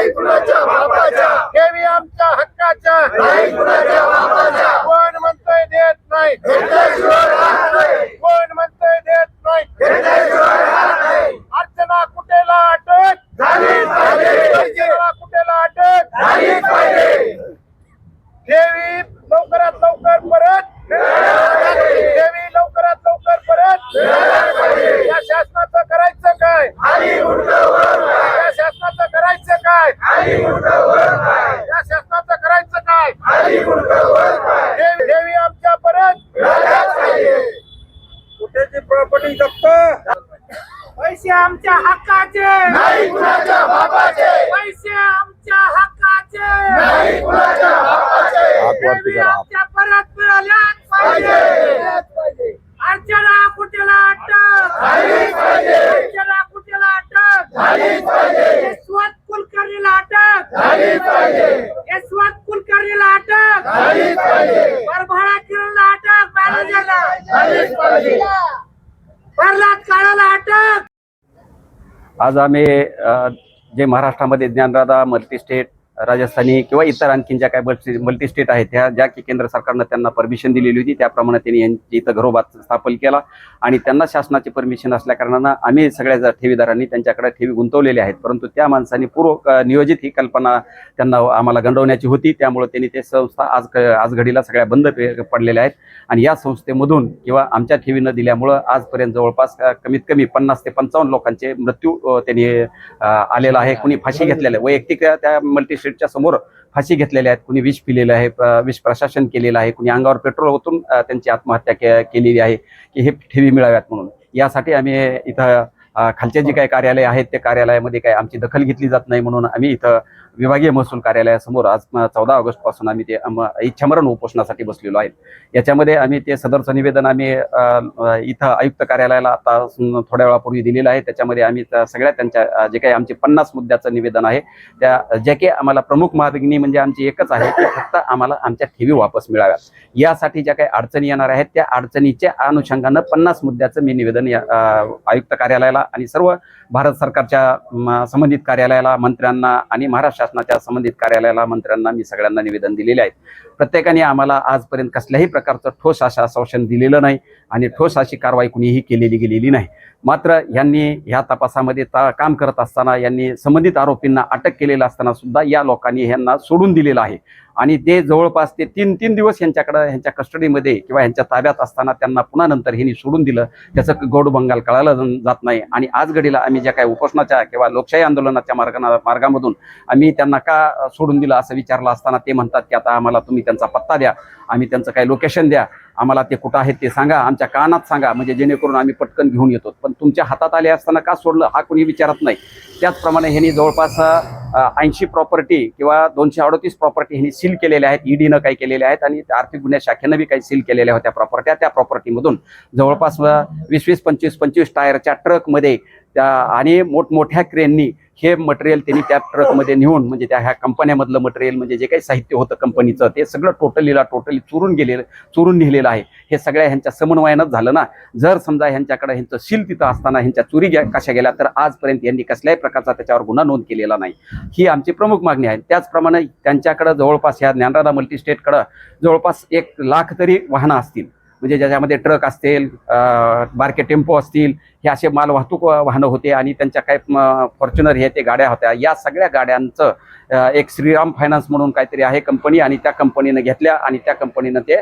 Hey, Black property जप्त? पैसे आमच्या हक्काचे. नाही कुणाच्या बापाचे. पैसे आमच्या हक्काचे. नाही कुणाच्या बापाचे. आमच्या परत मिळाल्याच पाहिजे. अर्चना कुठेला अटक? झालीच पाहिजे. अर्चना कुठेला अटक? झालीच पाहिजे. यशवंत कुलकर्णीला अटक झालीच पाहिजे यशवंत कुलकर्णीला अटक झालीच पाहिजे परभणा किरणला अटक मॅनेजरला झालीच पाहिजे प्रल्हाद काळाला अटक आज आम्ही जे महाराष्ट्रामध्ये ज्ञानदादा मल्टी स्टेट राजस्थानी किंवा इतर आणखीन ज्या काय मल्टी मल्टी स्टेट आहेत त्या ज्या की केंद्र सरकारनं त्यांना परमिशन दिलेली होती त्याप्रमाणे त्यांनी यांची इथं घरोबा स्थापन केला. आणि त्यांना शासनाची परमिशन असल्याकारणानं आम्ही सगळ्या ज्या ठेवीदारांनी त्यांच्याकडे ठेवी गुंतवलेल्या आहेत परंतु त्या माणसांनी पूर्व नियोजित ही कल्पना त्यांना आम्हाला गंडवण्याची होती. त्यामुळे त्यांनी ते संस्था आज क- आज घडीला सगळ्या बंद पे- पडलेल्या आहेत. आणि या संस्थेमधून किंवा आमच्या ठेवी न दिल्यामुळं आजपर्यंत जवळपास कमीत कमी पन्नास ते पंचावन्न लोकांचे मृत्यू त्यांनी आलेला आहे. कुणी फाशी घेतलेलं आहे. वैयक्तिक त्या मल्टी स्टेटच्या समोर फाशी घेतलेल्या आहेत. कुणी विष पिलेलं आहे विष प्रशासन केलेलं आहे. कुणी अंगावर पेट्रोल ओतून त्यांची आत्महत्या के- केलेली आहे की हे ठेवी मिळाव्यात म्हणून. यासाठी आम्ही इथं खालचे जे काही कार्यालय आहेत त्या कार्यालयामध्ये काही आमची दखल घेतली जात नाही म्हणून आम्ही इथं विभागीय महसूल कार्यालयासमोर आज चौदा ऑगस्टपासून आम्ही ते इच्छामरण उपोषणासाठी बसलेलो आहे. याच्यामध्ये आम्ही ते सदरचं निवेदन आम्ही इथं आयुक्त कार्यालयाला आता थोड्या वेळापूर्वी दिलेलं आहे. त्याच्यामध्ये आम्ही सगळ्या त्यांच्या जे काही आमचे पन्नास मुद्द्याचं निवेदन आहे त्या जे काही आम्हाला प्रमुख मागणी म्हणजे आमची एकच आहे की फक्त आम्हाला आमच्या ठेवी वापस मिळाव्या यासाठी ज्या काही अडचणी येणार आहेत त्या अडचणीच्या अनुषंगानं पन्नास मुद्द्याचं मी निवेदन या आयुक्त कार्यालयाला आणि सर्व भारत सरकारच्या संबंधित कार्यालयाला मंत्र्यांना आणि महाराष्ट्र शासनाच्या संबंधित कार्यालयाला मंत्र्यांना मी सगळ्यांना निवेदन दिलेले आहेत. प्रत्येकाने आम्हाला आजपर्यंत कसल्याही प्रकारचं ठोस असं आश्वासन दिलेलं नाही आणि ठोस अशी कारवाई कुणीही केलेली गेलेली नाही. मात्र यांनी ह्या तपासामध्ये ता काम करत असताना यांनी संबंधित आरोपींना अटक केलेलं असताना सुद्धा या लोकांनी ह्यांना सोडून दिलेलं आहे. आणि ते जवळपास ते तीन तीन दिवस यांच्याकडं ह्यांच्या कस्टडीमध्ये किंवा ह्यांच्या ताब्यात असताना त्यांना पुन्हा नंतर ह्यांनी सोडून दिलं. त्याचं गोड बंगाल कळायला जात नाही. आणि आज घडीला आम्ही ज्या काही उपोषणाच्या किंवा लोकशाही आंदोलनाच्या मार्गाना मार्गामधून आम्ही त्यांना का सोडून दिलं असं विचारलं असताना ते म्हणतात की आता आम्हाला तुम्ही त्यांचा पत्ता द्या. आम्ही त्यांचं काही लोकेशन द्या. आम्हाला ते कुठं आहेत ते सांगा. आमच्या कानात सांगा. म्हणजे जेणेकरून आम्ही पटकन घेऊन येतो. पण तुमच्या हातात आले असताना का सोडलं हा कोणी विचारत नाही. त्याचप्रमाणे ह्यांनी जवळपास ऐंशी प्रॉपर्टी किंवा दोनशे अडतीस प्रॉपर्टी ह्यांनी सील केलेल्या आहेत. ईडीनं काही केलेल्या आहेत आणि आर्थिक गुन्हे शाखेनं बी काही सील केलेल्या होत्या प्रॉपर्ट्या त्या प्रॉपर्टीमधून जवळपास वीस वीस पंचवीस पंचवीस टायरच्या ट्रकमध्ये त्या आणि मोठमोठ्या क्रेननी हे मटेरियल त्यांनी त्या ट्रकमध्ये नेऊन म्हणजे त्या ह्या कंपन्यामधलं मटेरियल म्हणजे जे काही साहित्य होतं कंपनीचं ते सगळं टोटलीला टोटली चुरून गेलेलं चुरून नेलेलं आहे. हे सगळ्या ह्यांच्या समन्वयानंच झालं ना. जर समजा ह्यांच्याकडे ह्यांचं सील तिथं असताना ह्यांच्या चोरी कशा गेल्या तर आजपर्यंत यांनी कसल्याही प्रकारचा त्याच्यावर गुन्हा नोंद केलेला नाही. ही आमची प्रमुख मागणी आहे. त्याचप्रमाणे त्यांच्याकडं जवळपास ह्या ज्ञानराधा मल्टीस्टेटकडं जवळपास एक लाख तरी वाहनं असतील. म्हणजे ज्याच्यामध्ये ट्रक असतील बारके टेम्पो असतील हे असे माल वाहतूक वाहनं होते आणि त्यांच्या काही फॉर्च्युनर हे ते गाड्या होत्या. या सगळ्या गाड्यांचं एक श्रीराम फायनान्स म्हणून काहीतरी आहे कंपनी आणि त्या कंपनीनं घेतल्या आणि त्या कंपनीनं ते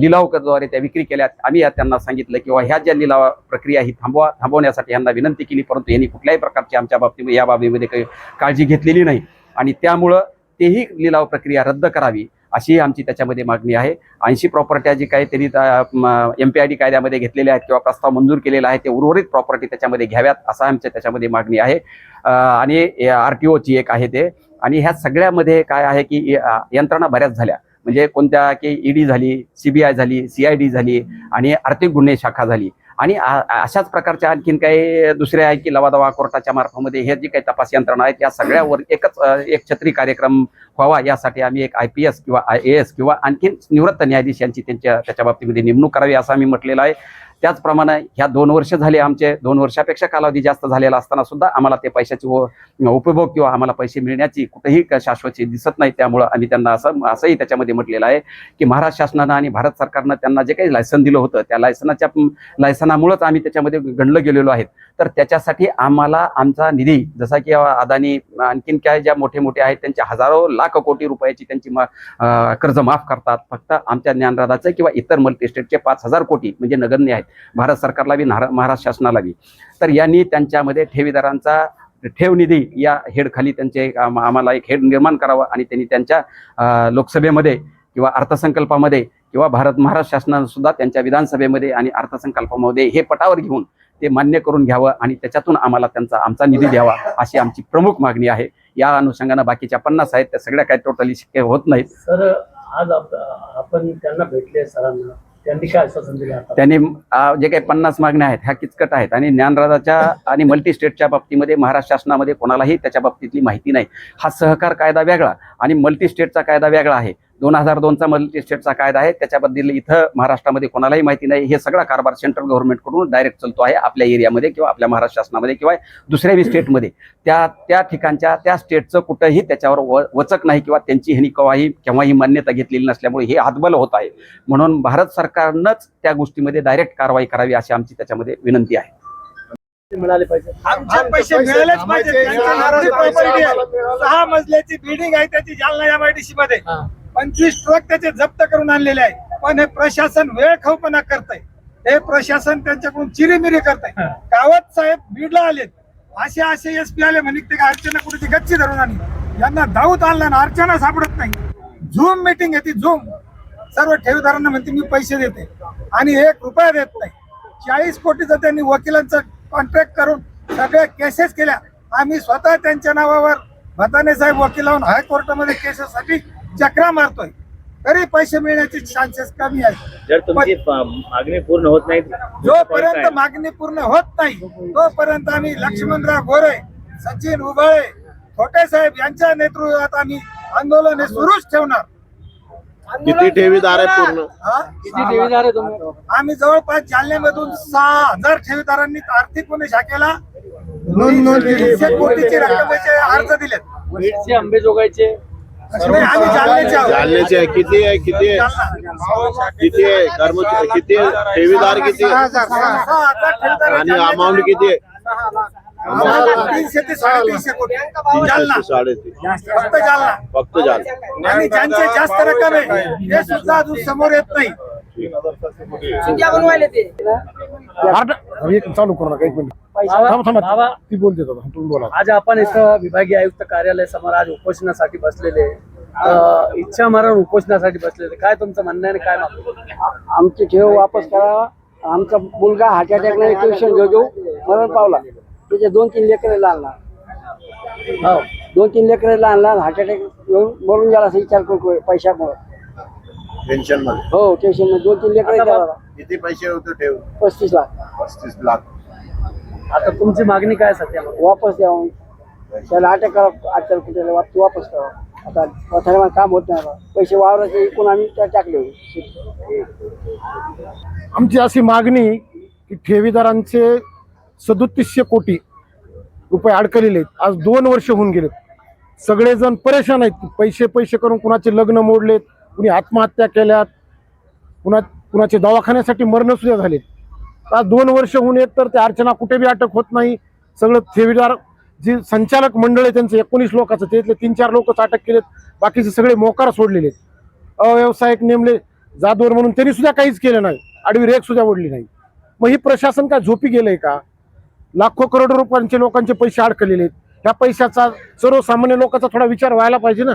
लिलावद्वारे त्या विक्री केल्या. आम्ही या त्यांना सांगितलं किंवा ह्या ज्या लिलाव प्रक्रिया ही थांबवा थांबवण्यासाठी यांना विनंती केली परंतु यांनी कुठल्याही प्रकारची आमच्या बाबतीत या बाबीमध्ये काही काळजी घेतलेली नाही. आणि त्यामुळं तेही लिलाव प्रक्रिया रद्द करावी. अशी आमची त्याच्यामध्ये मागणी आहे. ऐंशी प्रॉपर्ट्या जी काही त्यांनी एम पी आय डी कायद्यामध्ये घेतलेल्या आहेत किंवा प्रस्ताव मंजूर केलेला आहे ते उर्वरित प्रॉपर्टी त्याच्यामध्ये घ्याव्यात असं आमच्या त्याच्यामध्ये मागणी आहे. आणि आर टी ओची एक आहे ते. आणि ह्या सगळ्यामध्ये काय आहे की यंत्रणा बऱ्याच झाल्या. म्हणजे कोणत्या की ईडी झाली सीबीआय झाली सीआयडी झाली आणि आर्थिक गुन्हे शाखा झाली. आणि अशाच प्रकारच्या आणखीन काही दुसऱ्या आहे की लवादवा कोर्टाच्या मार्फामध्ये हे जी काही तपास यंत्रणा आहेत या सगळ्यावर एकच एक छत्री कार्यक्रम व्हावा यासाठी आम्ही एक आय पी एस किंवा आय ए एस किंवा आणखीन निवृत्त न्यायाधीश यांची त्यांच्या त्याच्या बाबतीमध्ये नेमणूक करावी असं आम्ही म्हटलेलं आहे. त्याचप्रमाणे ह्या दोन वर्ष झाले आमचे दोन वर्षापेक्षा कालावधी जास्त झालेला असताना सुद्धा आम्हाला ते पैशाची व- उपभोग किंवा आम्हाला पैसे मिळण्याची कुठेही शाश्वती दिसत नाही त्यामुळं आम्ही त्यांना असं असंही त्याच्यामध्ये म्हटलेलं आहे की महाराष्ट्र शासनानं आणि भारत सरकारनं त्यांना जे काही लायसन दिलं होतं त्या लायसनाच्या लायसनामुळंच आम्ही त्याच्यामध्ये गणलं गेलेलो आहेत. तर त्याच्यासाठी आम्हाला आमचा निधी जसा की अदानी आणखीन काय ज्या मोठे मोठे आहेत त्यांचे हजारो लाख कोटी रुपयाची त्यांची मा- कर्ज माफ करतात. फक्त आमच्या ज्ञानराधाचं किंवा इतर मल्टी स्टेटचे पाच हजार कोटी म्हणजे नगण्य आहेत. भारत सरकारला बी महाराष्ट्र शासनाला बी. तर यांनी त्यांच्यामध्ये ठेवीदारांचा ठेव निधी या हेडखाली त्यांचे एक आम्हाला एक हेड निर्माण करावा आणि त्यांनी त्यांच्या लोकसभेमध्ये किंवा अर्थसंकल्पामध्ये किंवा भारत महाराष्ट्र शासनानं सुद्धा त्यांच्या विधानसभेमध्ये आणि अर्थसंकल्पामध्ये हे पटावर घेऊन ते मान्य करून घ्यावं आणि त्याच्यातून आम्हाला त्यांचा आमचा निधी द्यावा अशी आमची प्रमुख मागणी आहे. या अनुषंगानं बाकीच्या पन्नास आहेत त्या सगळ्या काही टोटली शक्य होत नाहीत. सर आज आप- आपण त्यांना भेटले सरांना. त्यांनी काय आश्वासन दिलं आता? त्यांनी जे काही पन्नास मागण्या आहेत ह्या किचकट आहेत आणि ज्ञानराजाच्या आणि मल्टी स्टेटच्या बाबतीमध्ये महाराष्ट्र शासनामध्ये कोणालाही त्याच्या बाबतीतली माहिती नाही. हा सहकार कायदा वेगळा आणि मल्टी स्टेटचा कायदा वेगळा आहे. दोन हजार दोनचा मल्टी स्टेटचा कायदा आहे. त्याच्याबद्दल इथं महाराष्ट्रामध्ये कोणालाही माहिती नाही. हे सगळा कारभार सेंट्रल गव्हर्नमेंटकडून डायरेक्ट चालतो आहे. आपल्या एरियामध्ये किंवा आपल्या महाराष्ट्र शासनामध्ये किंवा दुसऱ्या बी स्टेटमध्ये त्या त्या ठिकाणच्या त्या स्टेटचं कुठंही त्याच्यावर व वचक नाही किंवा त्यांची ह्यांनी केव्हाही केव्हाही मान्यता घेतलेली नसल्यामुळे हे हातबल होत आहे. म्हणून भारत सरकारनंच त्या गोष्टीमध्ये डायरेक्ट कारवाई करावी अशी आमची त्याच्यामध्ये विनंती आहे. मिळाले पाहिजे. आमचे पैसे मिळालेच. सहा मजल्याची बिल्डिंग आहे त्याची जालना एमआयडीसी मध्ये. हा. पंचवीस ट्रक त्याचे जप्त करून आणलेले आहे पण हे प्रशासन वेळ खाऊपणा करतंय. हे प्रशासन त्यांच्याकडून चिरीमिरी करतंय. हा. गावात साहेब बीडला आलेत. असे असे एस पी आले म्हणे ते अर्चना कुठे गच्ची धरून आणली. यांना दाऊद आणला ना अर्चना सापडत नाही. झूम मीटिंग घेते झूम. सर्व ठेवीदारांना म्हणते मी पैसे देते. आणि एक रुपया देत नाही. चाळीस कोटीचं त्यांनी वकिलांचा कॉन्ट्रॅक्ट करून सगळ्या केसेस केल्या. आम्ही स्वतः त्यांच्या नावावर भताने साहेब वकिलाहून हायकोर्टामध्ये केसेससाठी चक्रा मारतोय. तरी पैसे मिळण्याचे चान्सेस कमी आहेत. जर तुमची मागणी पूर्ण होत नाही जोपर्यंत मागणी पूर्ण होत नाही तोपर्यंत आम्ही लक्ष्मणराव गोरे सचिन उबाळे खोटे साहेब यांच्या नेतृत्वात आम्ही आंदोलन हे सुरूच ठेवणार. किती ठेवीदार आहेत पूर्ण? किती ठेवीदार आहे तुम्ही? आम्ही जवळपास जालन्यामधून सहा हजार ठेवीदारांनी आर्थिक गुन्हे शाखेला कोटीची रक्कमेचे अर्ज दिलेत. आम्ही जालन्याचे आहे. किती आहे? किती आहे. किती आहे? कर्मचारी किती आहे? ठेवीदार किती आणि. अमाऊंट किती आहे? तीनशे ते साडेतीनशे कोटी. फक्त जालना. फक्त जालना. आणि ज्यांचे जास्त रक्कम आहे हे सुद्धा अजून समोर येत नाही. चालू करू नका एक मिनिट. बाबा थांबा थांबा. बाबा, ती बोलते दादा तुम्ही बोला. आज आपण इथं विभागीय आयुक्त कार्यालय समोर आज उपोषणासाठी बसलेले. इच्छा मरण उपोषणासाठी बसलेले. काय तुमचं म्हणणं आहे आणि काय आमची ठेव वापस करा. आमचा मुलगा हार्ट अटॅकने ट्युशन घेऊ घेऊ. मरण पावला. त्याचे दोन तीन लेकरे लहान लहान. हो. दोन तीन लेकरे लहान लहान हार्ट अटॅक येऊन मरून गेला असं विचार करू पैशामुळे. पेन्शनमध्ये. हो टेन्शनमध्ये. दोन तीन लेकरे किती पैसे होते ठेव पस्तीस लाख. पस्तीस लाख. आता तुमची मागणी काय सध्या? वापस द्यावं. त्याला अटॅक करा अटॅक कुठे वापस वापस करा. आता पथाऱ्यामध्ये काम होत नाही आता. पैसे वावराचे एकूण आम्ही त्या टाकले होते. आमची अशी मागणी की ठेवीदारांचे सदोतीसशे कोटी रुपये अडकलेले आहेत. आज दोन वर्ष होऊन गेलेत. सगळेजण परेशान आहेत पैसे पैसे करून कुणाचे लग्न मोडलेत. कुणी आत्महत्या केल्यात कुणा कुणाचे दवाखान्यासाठी मरणसुद्धा झालेत. आज दोन वर्ष होऊन येत तर ते अर्चना कुठे बी अटक होत नाही. सगळं ठेवीदार जे संचालक मंडळ आहे त्यांचं एकोणीस लोकांचं त्यातले तीन चार लोकच अटक केलेत. बाकीचे सगळे मोकार सोडलेले आहेत. अव्यवसायिक नेमले जादवर म्हणून त्यांनी सुद्धा काहीच केलं नाही. आडवी रेख सुद्धा ओढली नाही. मग ही प्रशासन काय झोपी गेलंय का? लाखो करोड रुपयांचे लोकांचे पैसे अडकलेले आहेत. ह्या पैशाचा सर्वसामान्य लोकांचा थोडा विचार व्हायला पाहिजे ना.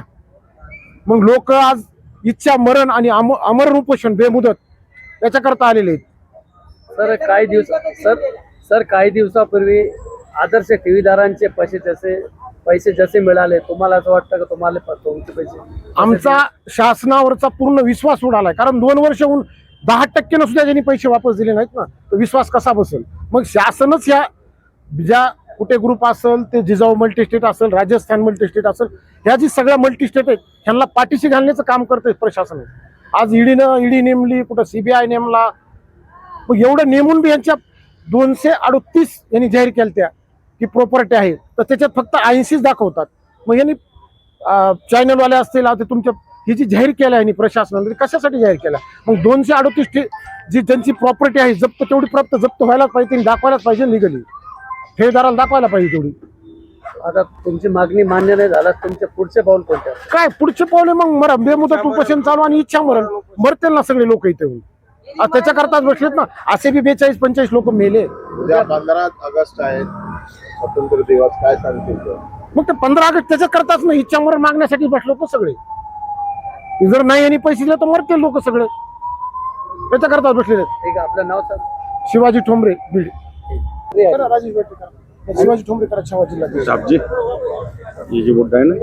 मग लोक आज इच्छा मरण आणि अम अमर उपोषण बेमुदत याच्याकरता आलेले आहेत. सर काही दिवस सर सर काही दिवसापूर्वी आदर्श ठेवीदारांचे पैसे जसे पैसे जसे मिळाले तुम्हाला असं वाटतं का तुम्हाला तुमचे पैसे आमचा शासनावरचा पूर्ण विश्वास उडालाय. कारण दोन वर्ष होऊन दहा टक्क्यानं सुद्धा ज्यांनी पैसे वापस दिले नाहीत ना तर विश्वास कसा बसेल? मग शासनच या ज्या कुठे ग्रुप असेल ते जिजाऊ मल्टी स्टेट असेल राजस्थान मल्टी स्टेट असेल ह्या जी सगळ्या मल्टी स्टेट आहेत ह्यांना पाठीशी घालण्याचं काम करतंय प्रशासन. आज ईडीनं ईडी नेमली कुठं सीबीआय नेमला. मग एवढं नेमून बी यांच्या दोनशे अडतीस यांनी जाहीर केल्या त्या की प्रॉपर्टी आहे. तर त्याच्यात फक्त ऐंशीच दाखवतात. मग यांनी चॅनलवाले असतील आता तुमच्या ही जी जाहीर केलं आहे प्रशासनाने कशासाठी जाहीर केला मग दोनशे अडतीस जी ज्यांची प्रॉपर्टी आहे जप्त तेवढी प्राप्त जप्त व्हायलाच पाहिजे दाखवायलाच पाहिजे लिगली ठेवीदाराला दाखवायला पाहिजे तेवढी. आता तुमची मागणी मान्य नाही झाल्यास तुमचे पुढचे पाऊल कोणते? काय पुढचे पावले मग? मरा बेमुदत उपोषण चालू आणि इच्छा मरण. मरतील ना सगळे लोक इथे येऊन. आ, त्याच्याकरताच बसलेत ना. असे बी बेचाळीस पंचेचाळीस लोक मेले. उद्या पंधरा ऑगस्ट आहे स्वतंत्र दिवस काय सांगतील ते? मग ते पंधरा ऑगस्ट त्याच्याकरताच ना इच्छा मरण मागण्यासाठी बसलो तो सगळे? जर नाही यांनी पैसे दिले तर मरतील लोक सगळे. त्याच्याकरताच बसलेले आहेत. ठीक आहे आपलं नाव सांग. शिवाजी ठोंबरे बीड. करा, राजेश बेटे करा. शिवाजी ठोंबरे करा जिल्हा ये जो मुद्दा ना.